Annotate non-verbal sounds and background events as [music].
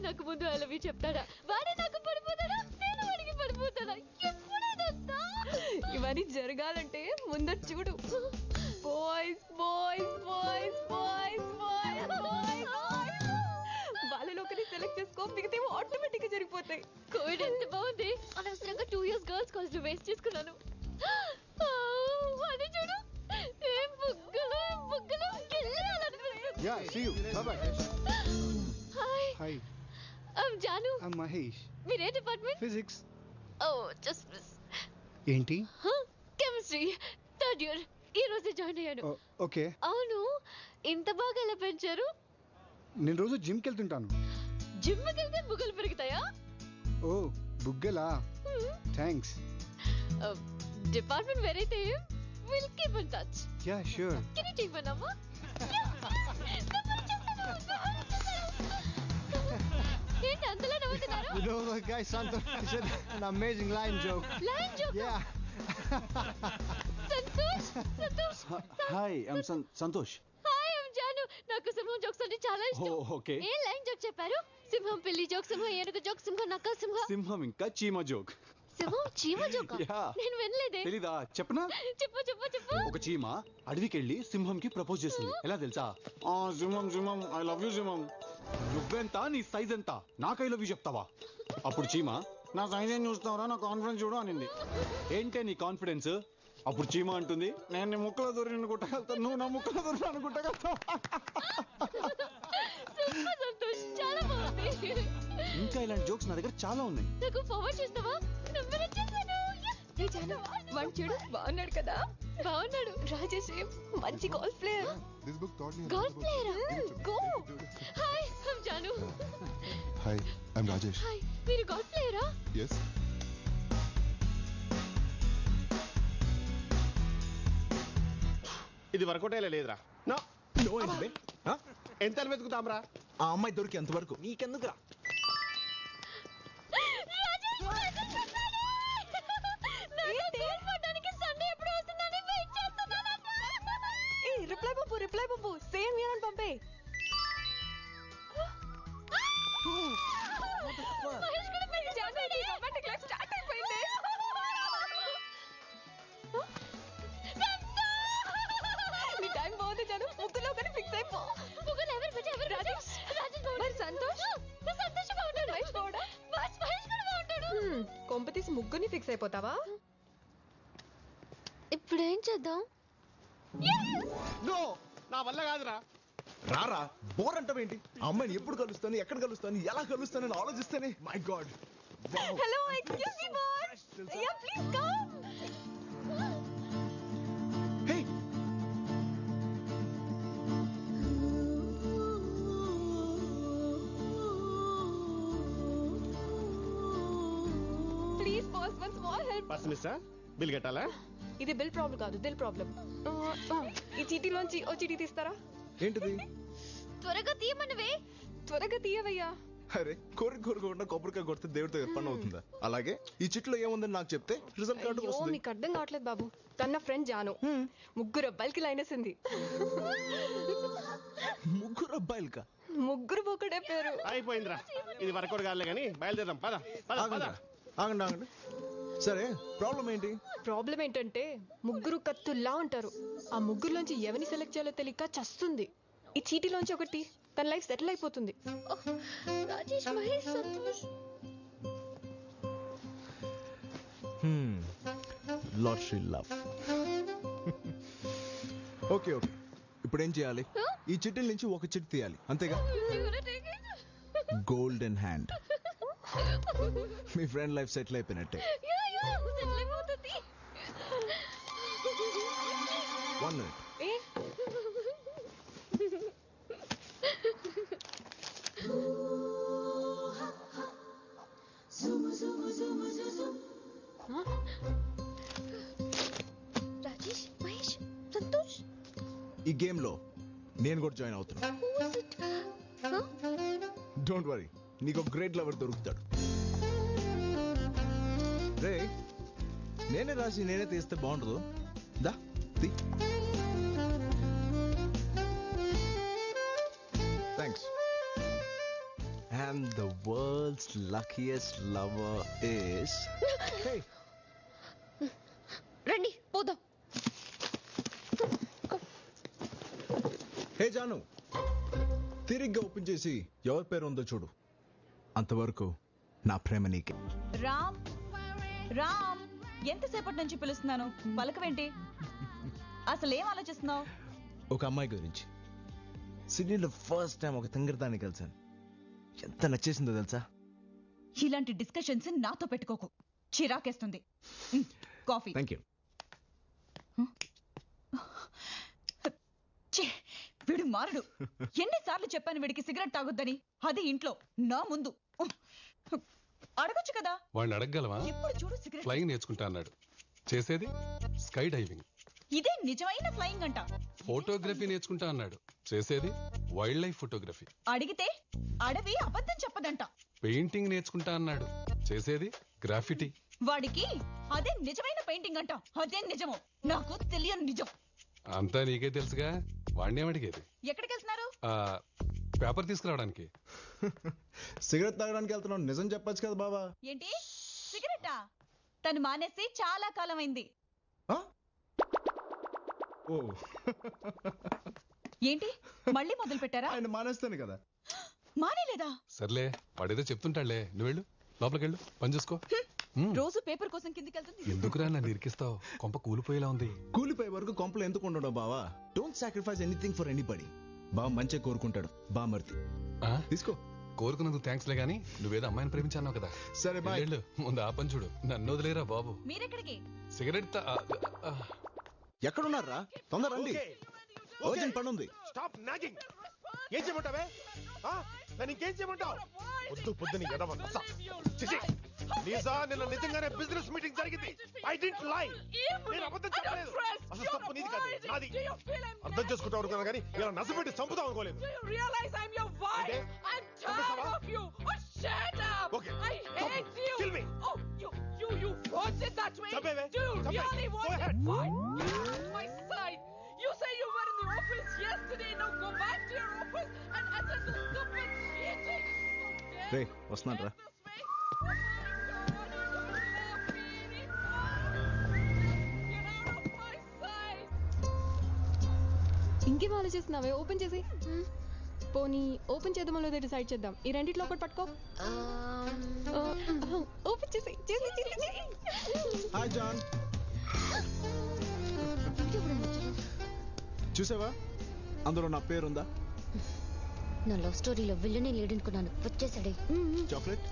నాకు ముందు I love you చెప్తాడా? వాడే నాకు పడిపోతాడా? నేను వాడికి పడిపోతాడా ఎప్పుడేదంతా? ఇవన్నీ జరగాలంటే ముందర చూడు. Boys boys boys boys boys boys వాళ్ళలో ఒకరిని సెలెక్ట్ చేసుకో మిగతా ఆటోమేటిక్గా జరిగిపోతాయి. కోవిడ్ ఎంత బాగుంది? అనవసరంగా two years girls college waste చేసుకున్నాను. ఆ, వాడిని చూడు. ఏం బుగ్గలు ఏం బుగ్గలు. Yeah, see you. Bye bye. Hi Hi, I'm Janu I'm Mahesh. మీరే డిపార్ట్మెంట్ Physics. ఓ జస్ట్ మిస్ ఏంటి? కెమిస్ట్రీ థర్డ్ ఇయర్ ఈ రోజే జాయిన్ అయ్యాను. ఓకే అవును. ఇంత బాగా ఎలా పెంచారు? నేను రోజు జిమ్కి వెళ్తుంటాను. జిమ్ వెళ్తే బుగ్గలు పెరుగుతాయా? ఓ బుగ్గలా? Thanks department వేరైతే will keep in touch yeah sure can you take my number You know the guy Santosh [laughs] he said an amazing line joke. Line joke Yeah. Santosh Santosh hi I'm Santosh hi I'm Janu నాకు సింహం jokes అంటే చాలా ఇష్టం. ఓ, okay. ఏ line joke చెప్పారు? సింహం పిల్లి జోక్ సింహం ఏనుగు జోక్ సింహం నక్క సింహం సింహం ఇంకా చీమ జోక్ సింహం చీమ జోక్ Yeah. నేను వినలేదే. తెలీదా? చెప్పనా? చెప్పు చెప్పు చెప్పు. ఒక చీమ అడవికి వెళ్ళి సింహంకి ప్రపోజ్ చేసింది. ఎలా తెలుసా? ఆ సింహం సింహం ఐ లవ్ యూ సింహం. నువ్వెంత? నీ సైజ్ ఎంత? నాకు లవ్ యూ చెప్తావా? అప్పుడు చీమ నా సైజ్ ఏం చూస్తావరా నా కాన్ఫిడెన్స్ చూడు అనింది. ఏంటే నీ కాన్ఫిడెన్స్ అప్పుడు చీమ అంటుంది. నేను నీ ముక్కలో దూరి నిన్ను కుట్టగలుగుతాను నువ్వు నా ముక్కలో దూరి నన్ను బాగుంది. ఇంకా ఇలాంటి జోక్స్ నా దగ్గర చాలా ఉన్నాయి. నాకు ఫార్వర్డ్ చేస్తావా? నెంబర్ వచ్చేసాను ఏ జాను వాడు చూడు బాగున్నాడు కదా. బాగున్నాడు. రాజేష్ ఏం మంచి golf player golf lot about- ప్లేయరా go hi I'm Janu Hi, I'm Rajesh. హాయ్ మీరు గోల్ఫ్ ప్లేయరా Yes. ఇది వర్కౌట్ అయ్యలే లేదురా. No no? ఎంత అని వెతుకుతాంరా ఆ అమ్మాయి దొరికి ఎంతవరకు నీకెందుకురా? ఫిక్స్ అయిపోతావా ఇప్పుడు ఏం చేద్దాం? నో నా వల్ల కాదురా. రారా బోర్ అంటావేంటి ఆ అమ్మాయిని ఎప్పుడు కలుస్తాను ఎక్కడ కలుస్తాను ఎలా కలుస్తాను అని ఆలోచిస్తేనే my god hello excuse me boss yeah please come help మిస్సా bill కట్టాలా? ఇది బిల్ ప్రాబ్లం కాదు దిల్ ప్రాబ్లం ఈ చీటీలోంచి ఓ చీటీ తీస్తారా? ఏంటిది? త్వరగా తీయమన్నవే. త్వరగా తీయవయ్యా. అరే కోరి కోరుకోకుండా కొబ్బరికాయ కొడితే దేవుడితో పని అవుతుందా? అలాగే ఈ చిట్లో ఏముందని నాకు చెప్తే రిజల్ట్ కార్డు వస్తుంది. మీకు అర్థం కావట్లేదు బాబు. తన ఫ్రెండ్ జాను. ముగ్గురు అబ్బాయిలకి లైన్ వేసింది ముగ్గురు అబ్బాయిలకా? ముగ్గురు ఒకటే పేరు. అయిపోయిందిరా. ఇది వర్కౌట్ కాదులే కానీ బయలుదేరాం పద పద ఆగండి ఆగండి. సరే ప్రాబ్లం ఏంటి? ప్రాబ్లం ఏంటంటే ముగ్గురు కత్తుల్లా ఉంటారు. ఆ ముగ్గురులోంచి ఎవరిని సెలెక్ట్ చేయాలో తెలియక చస్తుంది. ఈ చీటీలోంచి ఒకటి తన లైఫ్ సెటిల్ అయిపోతుంది. Rajesh Mahesh Santosh. Lot she love okay okay ఇప్పుడు ఏం చేయాలి ఈ చిట్టిల నుంచి ఒక చిట్టి తీయాలి. అంతేగా? గోల్డెన్ హ్యాండ్ [laughs] మీ ఫ్రెండ్ లైఫ్ సెటిల్ అయిపోయినట్టే. వన్ మినిట్ రాజేష్ మహేష్ సంతోష్ ఈ గేమ్లో నేను కూడా జాయిన్ అవుతున్నా? డోంట్ వరీ నీకు గ్రేట్ లవర్ దొరుకుతాడు. నేనే రాసి నేనే తీస్తే బాగుండదు. దా తీ. Thanks and the luckiest lover is. Hey, రండి పోదాం. హే జాను తిరిగ్గా ఓపెన్ చేసి ఎవరి పేరు ఉందో చూడు. అంతవరకు నా ప్రేమ నీకే. రామ్ రామ్. ఎంతసేపటి నుంచి పిలుస్తున్నాను? పలకవేంటి? అసలు ఏం ఆలోచిస్తున్నావు? ఒక అమ్మాయి గురించి. సిడ్నీలో ఫస్ట్ టైం ఒక తింగరదాన్ని కలిసాను ఎంత నచ్చేసిందో తెలుసా? ఇలాంటి డిస్కషన్స్ నాతో పెట్టుకోకు. చిరాకేస్తుంది. కాఫీ. థ్యాంక్ యూ ఛీ, వీడు మారడు. [laughs] ఎన్నిసార్లు చెప్పాను వీడికి సిగరెట్ తాగొద్దని? అది ఇంట్లో నా ముందు. అడగొచ్చు కదా. వాడిని అడగగలవా? ఎప్పుడు చూడు సిగరెట్. ఫ్లయింగ్ నేర్చుకుంటా అన్నాడు. చేసేది? Sky diving. ఇదే నిజమైన ఫ్లయింగ్ అంట. ఫోటోగ్రఫీ నేర్చుకుంటా అన్నాడు. చేసేది? Wildlife photography. అడిగితే అడవి అబద్ధం చెప్పదంట. పెయింటింగ్ నేర్చుకుంటా అన్నాడు. చేసేది? గ్రాఫిటీ. వాడికి అదే నిజమైన పెయింటింగ్ అంట. అదే నిజమో. నాకు తెలియని నిజం. అంతా నీకే తెలుసుగా? వాడిని ఏమడిగేది ఎక్కడికి వెళ్తున్నారు ఆ, పేపర్ తీసుకురావడానికి. సిగరెట్ తాగడానికి వెళ్తున్నావు. నిజం చెప్పొచ్చు కదా బాబా ఏంటి? సిగరెటా? తను మానేసి చాలా కాలం అయింది ఆ? ఓ. ఏంటి? మళ్ళీ మొదలు పెట్టారా? ఆయన మానేస్తాను కదా. మానేలేదా? సర్లే వాడేదో చెప్తుంటాడులే. నువ్వు వెళ్ళు లోపలికి వెళ్ళు పని చూసుకో. రోజు పేపర్ కోసం కిందికి వెళ్తుంది ఎందుకురా నన్ను ఇరికిస్తావు? కొంప కూలిపోయేలా ఉంది. కూలిపోయే వరకు కొంపలు ఎందుకు ఉండడం బావా? Don't sacrifice anything for anybody బావ మంచిగా కోరుకుంటాడు. బా మర్తి ఆ? తీసుకో. కోరుకున్నందుకు థ్యాంక్స్లే గానీ నువ్వేదో అమ్మాయిని ప్రేమించాను కదా. సరే బాయ్ వెళ్ళు ముందు ఆ పని చూడు. నన్ను వదిలేరా బాబు? మీరెక్కడికి? సిగరెట్ తా- ఆ, ఆ, ఎక్కడున్నారా? తొందర రండి. ఓజన్ పని ఉంది స్టాప్ నాగింగ్ ఏం చేయమంటావే? ఆ? నన్ను ఇంకేం చేయమంటావు? పొద్దు పొద్దుని ఎడవ నస. చిచి. లీజా నిన్న నిజంగానే బిజినెస్ మీటింగ్ జరిగింది ఐ డింట్ లై నేను అబద్ధం చెప్పలేదు అసలు తప్పు నీది కాదు నాది అర్థం చేసుకుంటావు అనుకున్నా కానీ ఇలా నసపెట్టి చంపుతాం అనుకోలేదు realize I'm your wife. Okay. I'm Chambasava? tired of you. Oh. Oh, say you were in the office yesterday. Now go back to your office and attend the stupid meeting. Okay? రే వస్తున్నాను రా ఇంకేం ఆలోచిస్తున్నావే? Open చేసి. పోనీ open చేద్దామో లేదో decide చేద్దాం. ఈ రెండిట్లో ఒకటి పట్టుకో. ఓపెన్ చేసి చేసి చేసి హాయ్ జాన్ చూసావా? అందులో నా పేరుందా? నా లవ్ స్టోరీలో విల్లనే లేడనుకున్నాను. వచ్చేసాడే. చాక్లెట్